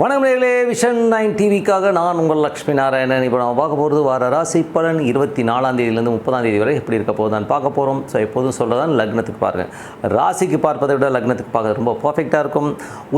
வணக்கம் நேர்களே vision nine டிவிக்காக நான் உங்கள் லக்ஷ்மி நாராயணன். இப்போ நம்ம பார்க்க போகிறது வார ராசி பலன் இருபத்தி நாலாம் தேதியிலேருந்து முப்பதாம் தேதி வரை எப்படி இருக்க போகுதான்னு பார்க்க போகிறோம் ஸோ எப்போதும் சொல்கிறதான் லக்னத்துக்கு பாருங்கள் ராசிக்கு பார்ப்பதை விட லக்னத்துக்கு பார்க்க ரொம்ப பர்ஃபெக்டாக இருக்கும்.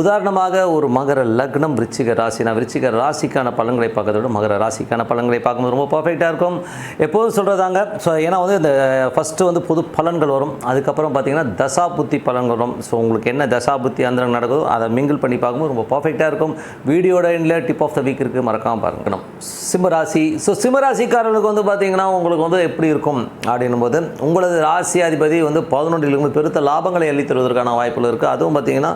உதாரணமாக ஒரு மகர லக்னம் விருச்சிக நான் விருச்சிக ராசிக்கான பலன்களை பார்க்கறத விட மகர ராசிக்கான பலன்களை பார்க்கும்போது ரொம்ப பர்ஃபெக்டாக இருக்கும். எப்போதும் சொல்கிறதாங்க ஸோ ஏன்னா வந்து இந்த ஃபஸ்ட்டு வந்து புது பலன்கள் வரும். அதுக்கப்புறம் பார்த்திங்கன்னா தசா புத்தி வரும். ஸோ உங்களுக்கு என்ன தசா புத்தி அந்த நடக்குதோ அதை மிங்கிள் பண்ணி பார்க்கும்போது ரொம்ப பர்ஃபெக்டாக இருக்கும். வீடியோட எண்டில் டிப் ஆஃப் த வீக் இருக்குது மறக்காமல் பார்க்கணும் சிம்மராசி ஸோ சிம்மராசிக்காரர்களுக்கு வந்து பார்த்தீங்கன்னா உங்களுக்கு வந்து எப்படி இருக்கும் அப்படின்னும் போது உங்களது ராசி அதிபதி வந்து பதினொன்றிலிருந்து பெருத்த லாபங்களை அள்ளித் தருவதற்கான வாய்ப்புகள் இருக்குது அதுவும் பார்த்தீங்கன்னா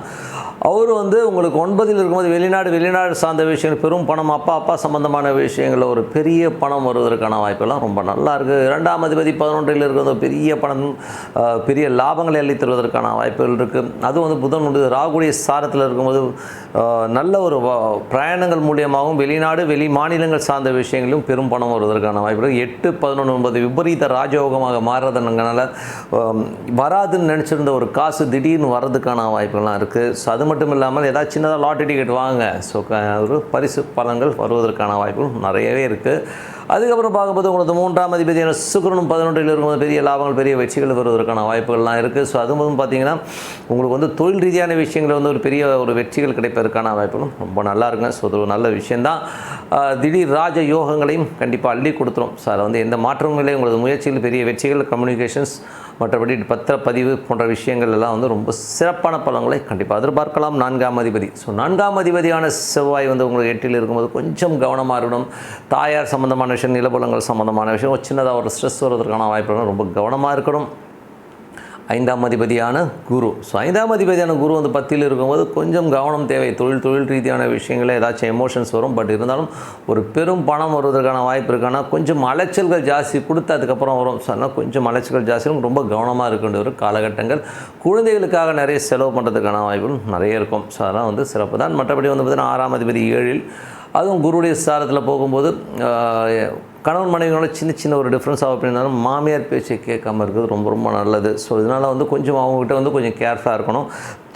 அவர் வந்து உங்களுக்கு ஒன்பதில் இருக்கும்போது வெளிநாடு வெளிநாடு சார்ந்த விஷயங்கள் பெரும் பணம் அப்பா அப்பா சம்பந்தமான விஷயங்களில் ஒரு பெரிய பணம் வருவதற்கான வாய்ப்பெல்லாம் ரொம்ப நல்லா இருக்குது இரண்டாம் அதிபதி பதினொன்றில் இருக்கிற பெரிய பணம் பெரிய லாபங்களை அள்ளி தருவதற்கான வாய்ப்புகள் இருக்குது அதுவும் வந்து புதன் உண்டு ராகுடைய சாரத்தில் இருக்கும்போது நல்ல ஒரு வ- பிரயாணங்கள் மூலியமாகவும் வெளிநாடு வெளி மாநிலங்கள் சார்ந்த விஷயங்களும் பெரும் பணம் வருவதற்கான வாய்ப்பு இருக்குது எட்டு பதினொன்று ஒன்பது விபரீத ராஜயோகமாக மாறுறதுனால வராதுன்னு நினச்சிருந்த ஒரு காசு திடீர்னு வர்றதுக்கான வாய்ப்புகள்லாம் இருக்குது ஸோ அது மட்டும் இல்லாமல் ஏதாவது சின்னதாக லாட்டரி டிக்கெட் வாங்க. ஸோ ஒரு பரிசு பலன்கள் வருவதற்கான வாய்ப்புகள் நிறையவே இருக்குது அதுக்கப்புறம் பார்க்கும்போது உங்களுக்கு மூன்றாம் அதிபதியான சுக்கரனும் பதினொன்றில் இருக்கும்போது பெரிய லாபங்கள் பெரிய வெற்றிகள் வருவதற்கான வாய்ப்புகள்லாம் இருக்குது ஸோ அதுவும் பார்த்தீங்கன்னா உங்களுக்கு வந்து தொழில் ரீதியான விஷயங்களில் வந்து ஒரு பெரிய ஒரு வெற்றிகள் கிடைப்பதற்கான வாய்ப்புகளும் ரொம்ப நல்லா இருக்குங்க. ஸோ அது ஒரு நல்ல விஷயந்தான் திடீர் ராஜ யோகங்களையும் கண்டிப்பாக அள்ளி கொடுத்துரும். ஸோ அதில் வந்து எந்த மாற்றமும் இல்லை. உங்களது முயற்சியில் பெரிய வெற்றிகள் கம்யூனிகேஷன்ஸ் மற்றபடி பத்திரப்பதிவு போன்ற விஷயங்கள் எல்லாம் வந்து ரொம்ப சிறப்பான பலன்களை கண்டிப்பாக எதிர்பார்க்கலாம். நான்காம் அதிபதி. ஸோ நான்காம் அதிபதியான செவ்வாய் வந்து உங்களுக்கு எட்டில் இருக்கும்போது கொஞ்சம் கவனமாக இருக்கணும். தாயார் சம்மந்தமான விஷயம் நிலபலங்கள் சம்மந்தமான விஷயம். ஒரு சின்னதாக ஒரு ஸ்ட்ரெஸ் வர்றதுக்கான வாய்ப்புகள் ரொம்ப கவனமாக இருக்கணும். ஐந்தாம் அதிபதியான குரு. ஸோ ஐந்தாம் அதிபதியான குரு வந்து பத்தியில் இருக்கும்போது கொஞ்சம் கவனம் தேவை. தொழில் தொழில் ரீதியான விஷயங்களே ஏதாச்சும் எமோஷன்ஸ் வரும். பட் இருந்தாலும் ஒரு பெரும் பணம் வருவதற்கான வாய்ப்பு இருக்கானா கொஞ்சம் அலைச்சல்கள் ஜாஸ்தி கொடுத்து அதுக்கப்புறம் வரும். ஸோ அதனால் கொஞ்சம் அலைச்சல்கள் ஜாஸ்தியும் ரொம்ப கவனமாக இருக்க வேண்டிய ஒரு காலகட்டங்கள். குழந்தைகளுக்காக நிறைய செலவு பண்ணுறதுக்கான வாய்ப்புகள் நிறைய இருக்கும். ஸோ அதெல்லாம் வந்து சிறப்பு தான். மற்றபடி வந்து பார்த்திங்கன்னா ஆறாம் அதிபதி ஏழில் அதுவும் குருடைய சாரத்தில் போகும்போது கணவன் மனைவியோட சின்ன சின்ன ஒரு டிஃப்ரென்ஸ் ஆகும் அப்படின்னாலும் மாமியார் பேச்சை கேட்காம இருக்கிறது ரொம்ப ரொம்ப நல்லது. ஸோ இதனால் வந்து கொஞ்சம் அவங்ககிட்ட வந்து கொஞ்சம் கேர்ஃபுல்லாக இருக்கணும்.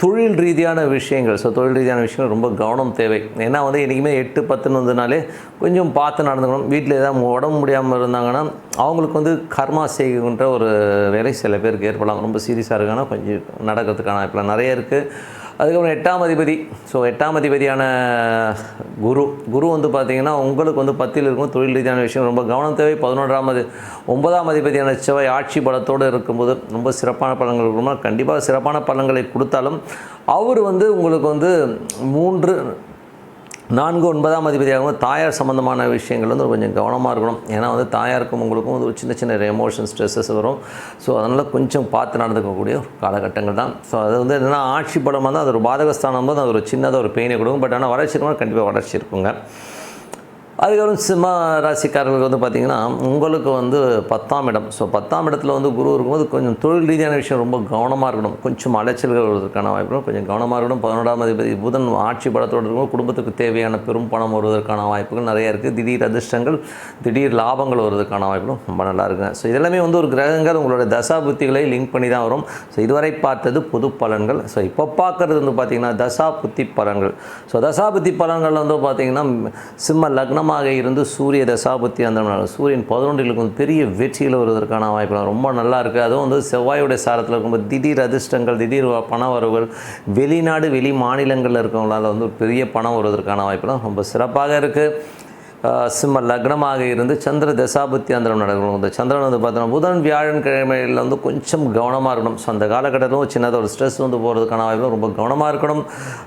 தொழில் ரீதியான விஷயங்கள் ஸோ தொழில் ரீதியான விஷயங்கள் ரொம்ப கவனம் தேவை. ஏன்னா வந்து என்றைக்குமே எட்டு பத்துன்னு வந்ததுனாலே கொஞ்சம் பார்த்து நடந்துக்கணும். வீட்டில் ஏதாவது உடம்பு முடியாமல் இருந்தாங்கன்னா அவங்களுக்கு வந்து கர்மா செய்கின்ற ஒரு வேலை சில பேருக்கு ஏற்படலாம். ரொம்ப சீரியஸாக இருக்காங்கன்னா கொஞ்சம் நடக்கிறதுக்கான இப்போ நிறைய இருக்குது அதுக்கப்புறம் எட்டாம் அதிபதி. ஸோ எட்டாம் அதிபதியான குரு. குரு வந்து பார்த்தீங்கன்னா உங்களுக்கு வந்து பத்தில் இருக்கும் தொழில் ரீதியான விஷயம். ரொம்ப கவனம் தேவை. பதினொன்றாம் அதி ஒன்பதாம் அதிபதியான செவ்வாய் ஆட்சி பலத்தோடு இருக்கும்போது ரொம்ப சிறப்பான பலன்கள் இருக்குமா கண்டிப்பாக சிறப்பான பலன்களை கொடுத்தாலும் அவர் வந்து உங்களுக்கு வந்து மூன்று நான்கு ஒன்பதாம் அதிபதியாகவும் தாயார் சம்மந்தமான விஷயங்கள் வந்து கொஞ்சம் கவனமாக இருக்கணும். ஏன்னா வந்து தாயாருக்கும் உங்களுக்கும் வந்து ஒரு சின்ன சின்ன எமோஷன் ஸ்ட்ரெஸ்ஸஸ் வரும். ஸோ அதனால் கொஞ்சம் பார்த்து நடந்துக்கக்கூடிய ஒரு காலகட்டங்கள் தான். ஸோ அது வந்து என்னென்னா ஆட்சி படமாக இருந்தால் அது ஒரு பாதகஸ்தானம் போது அது ஒரு சின்னதாக ஒரு பெயினை கொடுக்கும். பட் ஆனால் வளர்ச்சி கண்டிப்பாக வளர்ச்சி இருக்குங்க. அதுக்கப்புறம் சிம்ம ராசிக்காரர்களுக்கு வந்து பார்த்திங்கன்னா உங்களுக்கு வந்து பத்தாம் இடம். ஸோ பத்தாம் இடத்துல வந்து குரு இருக்கும்போது கொஞ்சம் தொழில் ரீதியான விஷயம் ரொம்ப கவனமாக இருக்கணும். கொஞ்சம் அலைச்சல்கள் வருவதற்கான வாய்ப்பு கொஞ்சம் கவனமாக இருக்கணும். பதினோடாம் அதிபதி புதன் ஆட்சி படத்தோடு இருக்கும்போது குடும்பத்துக்கு தேவையான பெரும் பணம் வருவதற்கான வாய்ப்புகள் நிறையா இருக்குது திடீர் அதிர்ஷ்டங்கள் திடீர் லாபங்கள் வருவதற்கான வாய்ப்புகளும் ரொம்ப நல்லா இருக்குங்க. ஸோ இதெல்லாமே வந்து ஒரு கிரகங்கள் உங்களோட தசா புத்திகளை லிங்க் பண்ணி தான் வரும். ஸோ இதுவரை பார்த்தது பொது பலன்கள். ஸோ இப்போ பார்க்குறது வந்து பார்த்திங்கன்னா தசா புத்தி பலன்கள். ஸோ தசா புத்தி பலன்கள் வந்து பார்த்திங்கன்னா சிம்ம லக்னமாக இருந்து சூரிய தசாபத்தி அந்த சூரியன் பதினொன்றில் இருக்கும் பெரிய வெற்றியில் வருவதற்கான வாய்ப்புகள் ரொம்ப நல்லா இருக்குது அதுவும் வந்து செவ்வாயுடைய சாரத்தில் இருக்கும்போது திடீர் அதிர்ஷ்டங்கள் திடீர் பண வரவுகள் வெளிநாடு வெளி மாநிலங்களில் இருக்கவங்களால வந்து ஒரு பெரிய பணம் வருவதற்கான வாய்ப்புலாம் ரொம்ப சிறப்பாக இருக்குது சிம்ம லக்னமாக இருந்து சந்திர தசாபுத்தி அந்தரம் நடக்கணும். இந்த சந்திரன் வந்து பார்த்தோன்னா புதன் வியாழன் கிழமையில் வந்து கொஞ்சம் கவனமாக இருக்கணும். ஸோ அந்த காலகட்டத்திலும் சின்னதாக ஒரு ஸ்ட்ரெஸ் வந்து போகிறதுக்கான வாய்ப்பு ரொம்ப கவனமாக இருக்கணும்.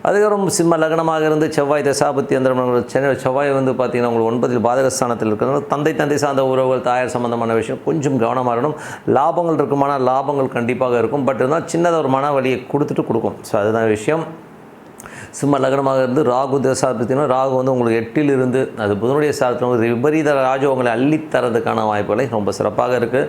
அதுக்கப்புறம் சிம்ம லக்னமாக இருந்து செவ்வாய் தசாபுத்தி அந்தரம் சென்னை செவ்வாய் வந்து பார்த்தீங்கன்னா உங்களுக்கு ஒன்பதில் பாதகஸ்தானத்தில் இருக்கிறதுனால தந்தை தந்தை சார்ந்த உறவுகள் தாயார் சம்பந்தமான விஷயம் கொஞ்சம் கவனமாக இருக்கணும். லாபங்கள் இருக்குமானால் லாபங்கள் கண்டிப்பாக இருக்கும். பட் இருந்தால் சின்னதாக ஒரு மன வலியை கொடுத்துட்டு கொடுக்கும். ஸோ அதுதான் விஷயம். சிம்ம லக்னமாக இருந்து ராகு தசாபத்தினா ராகு வந்து உங்களுக்கு எட்டில் இருந்து அது புதனுடைய சாரத்தில் வந்து விபரீத ராஜோகங்களை அள்ளித்தரதுக்கான வாய்ப்புகளை ரொம்ப சிறப்பாக இருக்குது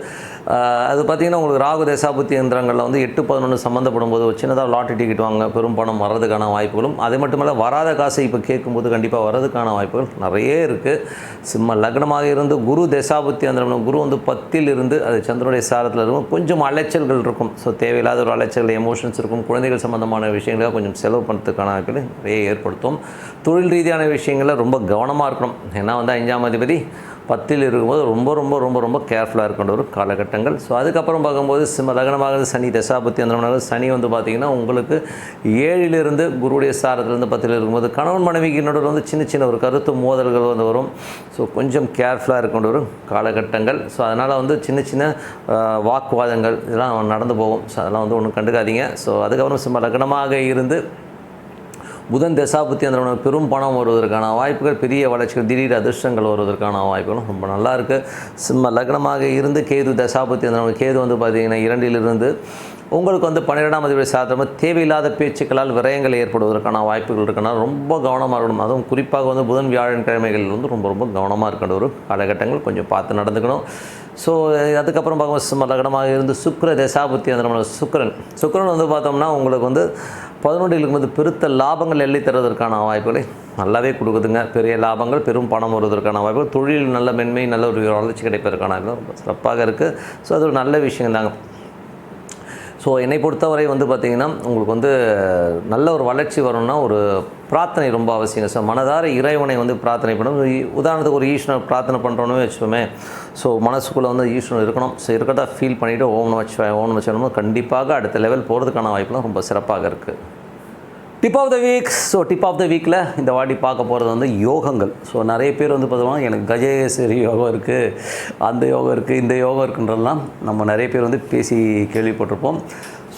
அது பார்த்தீங்கன்னா உங்களுக்கு ராகு தசாபுத்தி எந்திரங்களில் வந்து எட்டு பதினொன்று சம்மந்தப்படும் போது ஒரு சின்னதாக லாட்டரி டிக்கெட் வாங்க பெரும் பணம் வர்றதுக்கான வாய்ப்புகளும் அது மட்டுமல்ல வராத காசை இப்போ கேட்கும்போது கண்டிப்பாக வர்றதுக்கான வாய்ப்புகள் நிறைய இருக்குது சிம்ம லக்னமாக இருந்து குரு தசாபுத்தி எந்திரம் குரு வந்து பத்தில் இருந்து அது சந்திரனுடைய சாரத்தில் இருக்கும். கொஞ்சம் அலைச்சல்கள் இருக்கும். ஸோ தேவையில்லாத ஒரு அலைச்சல் எமோஷன்ஸ் இருக்கும். குழந்தைகள் சம்பந்தமான விஷயங்களை கொஞ்சம் செலவு பண்ணுறதுக்கான வாய்ப்புகளை நிறைய ஏற்படுத்தும். தொழில் ரீதியான விஷயங்களில் ரொம்ப கவனமாக இருக்கணும். ஏன்னா வந்து அஞ்சாம் அதிபதி பத்தில் இருக்கும்போது ரொம்ப ரொம்ப ரொம்ப ரொம்ப கேர்ஃபுல்லாக இருக்கின்ற ஒரு காலகட்டங்கள். ஸோ அதுக்கப்புறம் பார்க்கும்போது சிம்ம லக்னமாக சனி தசாபத்தி அந்த சனி வந்து பார்த்திங்கன்னா உங்களுக்கு ஏழிலிருந்து குருடைய சாரத்திலிருந்து பத்தில் இருக்கும்போது கணவன் மனைவிக்கு நடுவில் வந்து சின்ன சின்ன ஒரு கருத்து மோதல்கள் வந்து வரும். ஸோ கொஞ்சம் கேர்ஃபுல்லாக இருக்கின்ற ஒரு காலகட்டங்கள். ஸோ அதனால் வந்து சின்ன சின்ன வாக்குவாதங்கள் இதெல்லாம் நடந்து போகும். ஸோ அதெல்லாம் வந்து ஒன்றும் கண்டுக்காதீங்க. ஸோ அதுக்கப்புறம் சிம்ம லக்னமாக இருந்து புதன் தசாபுத்தி அந்த பெரும் பணம் வருவதற்கான வாய்ப்புகள் பெரிய வளர்ச்சிகள் திடீர் அதிர்ஷ்டங்கள் வருவதற்கான வாய்ப்புகளும் ரொம்ப நல்லா இருக்குது சிம்ம லக்னமாக இருந்து கேது தசாபுத்தி அந்த கேது வந்து பார்த்திங்கன்னா இரண்டிலிருந்து உங்களுக்கு வந்து பன்னிரெண்டாம் அதிபதி சாத்திரமாக தேவையில்லாத பேச்சுக்களால் விரயங்கள் ஏற்படுவதற்கான வாய்ப்புகள் இருக்கனால் ரொம்ப கவனமாக இருக்கணும். அதுவும் குறிப்பாக வந்து புதன் வியாழன் கிழமைகளில் வந்து ரொம்ப ரொம்ப கவனமாக இருக்கின்ற ஒரு காலகட்டங்கள் கொஞ்சம் பார்த்து நடந்துக்கணும். ஸோ அதுக்கப்புறம் பார்க்கும்போது சிம்ம லக்னமாக இருந்து சுக்கர தசாபுத்தி அந்த சுக்கரன். சுக்கரன் வந்து பார்த்தோம்னா உங்களுக்கு வந்து பதினொன்றில் இருக்கும்போது பெருத்த லாபங்கள் எல்லை தருவதற்கான வாய்ப்புகளை நல்லாவே கொடுக்குதுங்க. பெரிய லாபங்கள் பெரும் பணம் வருவதற்கான வாய்ப்புகள் தொழில் நல்ல மென்மை நல்ல ஒரு வளர்ச்சி கிடைப்பதற்கான வாய்ப்பு ரொம்ப சிறப்பாக இருக்குது ஸோ அது ஒரு நல்ல விஷயம் தாங்க ஸோ என்னை பொறுத்தவரை வந்து பார்த்திங்கன்னா உங்களுக்கு வந்து நல்ல ஒரு வளர்ச்சி வரணும்னா ஒரு பிரார்த்தனை ரொம்ப அவசியம். ஸோ மனதார இறைவனை வந்து பிரார்த்தனை பண்ணணும். உதாரணத்துக்கு ஒரு ஈஸ்வரன் பிரார்த்தனை பண்ணுறோன்னு வச்சுப்போமே ஸோ மனசுக்குள்ளே வந்து ஈஸ்வரன் இருக்கணும். ஸோ இருக்கிறதா ஃபீல் பண்ணிவிட்டு ஓம் வச்சு ஓம் வச்சோம்னா கண்டிப்பாக அடுத்த லெவல் போகிறதுக்கான வாய்ப்புலாம் ரொம்ப சிறப்பாக இருக்குது tip of the week so tip of the வீக்கில் இந்த வாட்டி பார்க்க போகிறது வந்து யோகங்கள். ஸோ நிறைய பேர் வந்து பார்த்தோம்னா எனக்கு கஜேஸ்வரி யோகம் இருக்குது அந்த யோகம் இருக்குது இந்த யோகம் இருக்குன்றதெல்லாம் நம்ம நிறைய பேர் வந்து பேசி கேள்விப்பட்டிருப்போம்.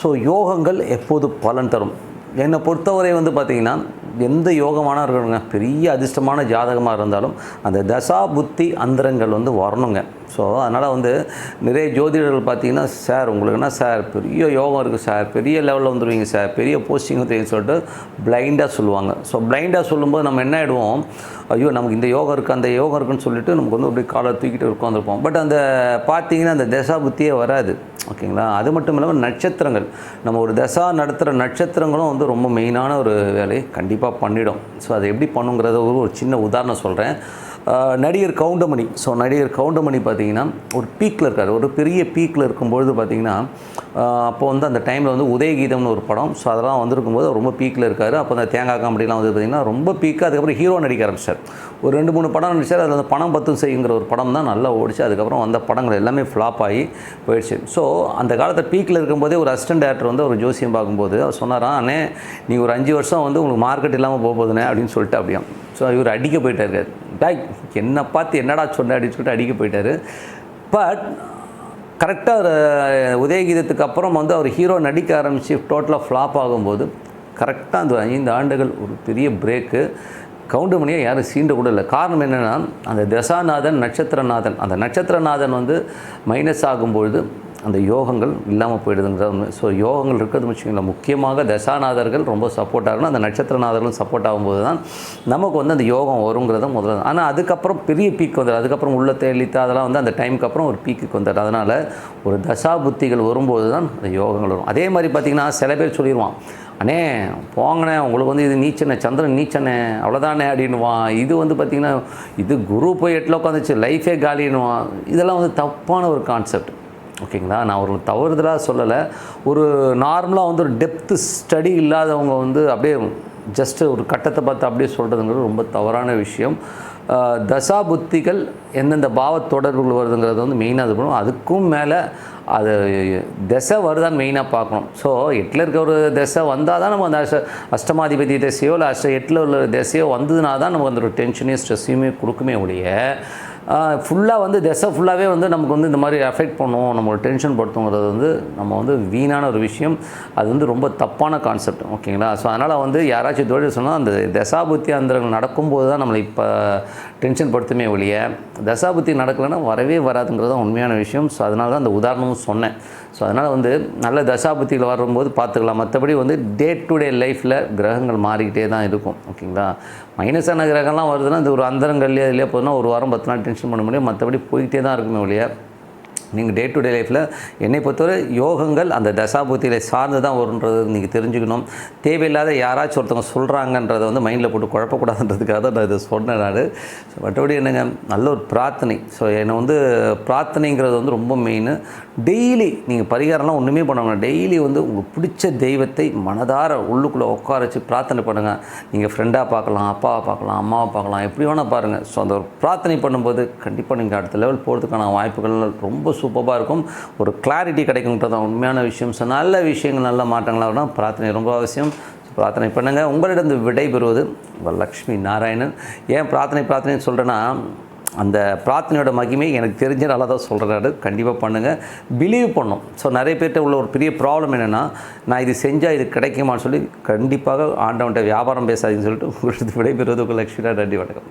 ஸோ யோகங்கள் எப்போது பலன் தரும்? என்னை பொறுத்தவரை வந்து பார்த்திங்கன்னா எந்த யோகமான இருக்கணுங்க? பெரிய அதிர்ஷ்டமான ஜாதகமாக இருந்தாலும் அந்த தசா புத்தி அந்தரங்கள் வந்து வரணுங்க. ஸோ அதனால் வந்து நிறைய ஜோதிடர்கள் பார்த்தீங்கன்னா சார் உங்களுக்குன்னா சார்? பெரிய யோகம் இருக்குது சார். பெரிய லெவலில் வந்துடுவீங்க சார். பெரிய போஸ்டிங் வந்துருவீங்க சொல்லிட்டு பிளைண்டாக சொல்லுவாங்க. ஸோ பிளைண்டாக சொல்லும்போது நம்ம என்ன ஆகிடுவோம் ஐயோ நமக்கு இந்த யோகம் இருக்குது அந்த யோகம் இருக்குன்னு சொல்லிட்டு நமக்கு வந்து அப்படியே காலை தூக்கிட்டு உட்காந்துருப்போம் பட் அந்த பார்த்தீங்கன்னா அந்த தசா புத்தியே வராது. ஓகேங்களா? அது மட்டும் இல்லாமல் நட்சத்திரங்கள். நம்ம ஒரு தசா நடத்துகிற நட்சத்திரங்களும் வந்து ரொம்ப மெயினான ஒரு வேலையை கண்டிப்பாக பண்ணிடும். ஸோ அதை எப்படி பண்ணுங்கிறத ஒரு ஒரு சின்ன உதாரணம் சொல்கிறேன் நடிகர் கவுண்டமணி. ஸோ நடிகர் கவுண்டமணி பார்த்தீங்கன்னா ஒரு பீக்கில் இருக்கார். ஒரு பெரிய பீக்கில் இருக்கும்பொழுது பார்த்தீங்கன்னா அப்போ வந்து அந்த டைமில் வந்து உதயகீதம்னு ஒரு படம். ஸோ அதெல்லாம் வந்திருக்கும்போது ரொம்ப பீக்கில் இருக்கார். அப்போ அந்த தேங்காய் காமெடிலாம் வந்து பார்த்திங்கன்னா ரொம்ப பீக்காக அதுக்கப்புறம் ஹீரோ நடிக்க ஆரம்பிச்சார். ஒரு ரெண்டு மூணு படம் நடிச்சார். அதில் அந்த பணம் பத்தும் செய்யுங்கிற ஒரு படம் தான் நல்லா ஓடிச்சு. அதுக்கப்புறம் வந்த படங்கள் எல்லாமே ஃப்ளாப் ஆகி போயிடுச்சு. ஸோ அந்த காலத்தில் பீக்கில் இருக்கும்போதே ஒரு அசிஸ்டன்ட் டேரக்டர் வந்து ஒரு ஜோசியம் பார்க்கும்போது அவர் சொன்னாரான் அண்ணே நீ ஒரு அஞ்சு வருஷம் வந்து உங்களுக்கு மார்க்கெட் இல்லாமல் போக போகுதுண்ணே அப்படின்னு சொல்லிட்டு அப்படியே ஸோ இவர் அடிக்க போயிட்டாரு. டாய் என்னை பார்த்து என்னடா சொன்ன அப்படின்னு சொல்லிட்டு அடிக்க போயிட்டார். பட் கரெக்டாக உதயகீதத்துக்கு அப்புறம் வந்து அவர் ஹீரோ நடிக்க ஆரம்பித்து டோட்டலாக ஃப்ளாப் ஆகும்போது கரெக்டாக அந்த ஐந்து ஆண்டுகள் ஒரு பெரிய பிரேக்கு கவுண்டமணியை யாரும் சீண்ட கூட இல்லை. காரணம் என்னென்னா அந்த தசாநாதன் நட்சத்திரநாதன் அந்த நட்சத்திரநாதன் வந்து மைனஸ் ஆகும்பொழுது அந்த யோகங்கள் இல்லாமல் போயிடுதுங்கிற ஸோ யோகங்கள் இருக்கிறது வச்சுக்கோங்களேன் முக்கியமாக தசாநாதர்கள் ரொம்ப சப்போர்ட் ஆகணும். அந்த நட்சத்திரநாதர்களும் சப்போர்ட் ஆகும்போது தான் நமக்கு வந்து அந்த யோகம் வருங்கிறத முதல்ல. ஆனால் அதுக்கப்புறம் பெரிய பீக் வந்துடும் அதுக்கப்புறம் உள்ள தெளித்து அதெல்லாம் வந்து அந்த டைமுக்கு அப்புறம் ஒரு பீக்குக்கு வந்துடும் அதனால் ஒரு தசா புத்திகள் வரும்போது தான் அந்த யோகங்கள் வரும். அதே மாதிரி பார்த்திங்கன்னா சில பேர் சொல்லிடுவான் அண்ணே போங்கண்ணே உங்களுக்கு வந்து இது நீச்சனே சந்திரன் நீச்சனே அவ்வளோதானே அப்படின்வான் இது வந்து பார்த்திங்கன்னா இது குரு போய் எட்டில் உட்காந்துச்சு லைஃபே காலின்னுவான். இதெல்லாம் வந்து தப்பான ஒரு கான்செப்ட் ஓகேங்களா? நான் ஒரு தவறுதலாக சொல்லலை. ஒரு நார்மலாக வந்து ஒரு டெப்த்து ஸ்டடி இல்லாதவங்க வந்து அப்படியே ஜஸ்ட்டு ஒரு கட்டத்தை பார்த்து அப்படியே சொல்கிறதுங்கிறது ரொம்ப தவறான விஷயம். தசா புத்திகள் எந்தெந்த பாவ தொடர்புகள் வருதுங்கிறது வந்து மெயினாக இது பண்ணும். அதுக்கும் மேலே அது திசை வருதான்னு மெயினாக பார்க்கணும். ஸோ எட்டில் இருக்க ஒரு திசை வந்தால் தான் நம்ம அந்த அஷ்ட அஷ்டமாதிபதி திசையோ இல்லை அஷ்ட எட்டில் உள்ள திசையோ வந்ததுனா தான் நமக்கு அந்த ஒரு டென்ஷனையும் ஸ்ட்ரெஸ்ஸையுமே கொடுக்குமே ஒழிய ஃபுல்லாக வந்து திசை ஃபுல்லாகவே வந்து நமக்கு வந்து இந்த மாதிரி அஃபெக்ட் பண்ணும். நம்மளோட டென்ஷன் படுத்துங்கிறது வந்து நம்ம வந்து வீணான ஒரு விஷயம். அது வந்து ரொம்ப தப்பான கான்செப்ட் ஓகேங்களா? ஸோ அதனால் வந்து யாராச்சும் தொழில் சொன்னால் அந்த தசாபுத்தி அந்தரங்கள் நடக்கும்போது தான் நம்மளை இப்போ டென்ஷன் படுத்துமே ஒழிய தசாபுத்தி நடக்கலைன்னா வரவே வராதுங்கிறது தான் உண்மையான விஷயம். ஸோ அதனால தான் அந்த உதாரணமும் சொன்னேன். ஸோ அதனால் வந்து நல்ல தசாபுத்தியில் வரும்போது பார்த்துக்கலாம். மற்றபடி வந்து டே டு டே லைஃப்பில் கிரகங்கள் மாறிக்கிட்டே தான் இருக்கும் ஓகேங்களா? மைனஸான கிரகம்லாம் வருதுன்னா இந்த ஒரு அந்தரங்கல்லையே அதுலேயே போதுன்னா ஒரு வாரம் பத்து நாள் டென்ஷன் பண்ண முடியும். மற்றபடி போயிட்டே தான் இருக்குமே ஒழிய நீங்கள் டே டு டே லைஃப்பில் என்னை பொறுத்தவரை யோகங்கள் அந்த தசாபூத்தியில் சார்ந்து தான் வருன்றது நீங்கள் தெரிஞ்சுக்கணும். தேவையில்லாத யாராச்சும் ஒருத்தவங்க சொல்கிறாங்கன்றதை வந்து மைண்டில் போட்டு குழப்பக்கூடாதுன்றதுக்காக தான் நான் இதை சொன்னேன் நான். ஸோ மற்றபடி என்னங்க நல்ல ஒரு பிரார்த்தனை. ஸோ என்னை வந்து பிரார்த்தனைங்கிறது வந்து ரொம்ப மெயின் டெய்லி நீங்கள் பரிகாரம்லாம் ஒன்றுமே பண்ண டெய்லி வந்து உங்களுக்கு பிடிச்ச தெய்வத்தை மனதார உள்ளுக்குள்ளே உட்கார வச்சு பிரார்த்தனை பண்ணுங்கள் நீங்கள் ஃப்ரெண்டாக பார்க்கலாம் அப்பாவை பார்க்கலாம் அம்மாவை பார்க்கலாம் எப்படி வேணால் பாருங்கள் ஸோ அந்த ஒரு பிரார்த்தனை பண்ணும்போது கண்டிப்பாக நீங்கள் அடுத்த லெவல் போகிறதுக்கான வாய்ப்புகள் ரொம்ப சூப்பராக இருக்கும். ஒரு கிளாரிட்டி கிடைக்குன்றது தான் உண்மையான விஷயம். ஸோ நல்ல விஷயங்கள் நல்ல மாற்றங்களாக இருக்கணும் பிரார்த்தனை ரொம்ப அவசியம். பிரார்த்தனை பண்ணுங்கள் உங்களிடம் விடைபெறுவது லக்ஷ்மி நாராயணன். ஏன் பிரார்த்தனை பிரார்த்தனை சொல்கிறேன்னா அந்த பிரார்த்தனையோட மகிமை எனக்கு தெரிஞ்சனால தான் சொல்கிறாரு கண்டிப்பாக பண்ணுங்கள் பிலீவ் பண்ணும். ஸோ நிறைய பேர்கிட்ட உள்ள ஒரு பெரிய ப்ராப்ளம் என்னென்னா நான் இது செஞ்சால் இது கிடைக்குமான்னு சொல்லி கண்டிப்பாக ஆண்டவன்கிட்ட வியாபாரம் பேசாதீங்கன்னு சொல்லிட்டு உங்களுக்கு விடைபெறுவது உங்கள் லக்ஷ்மி நன்றி வணக்கம்.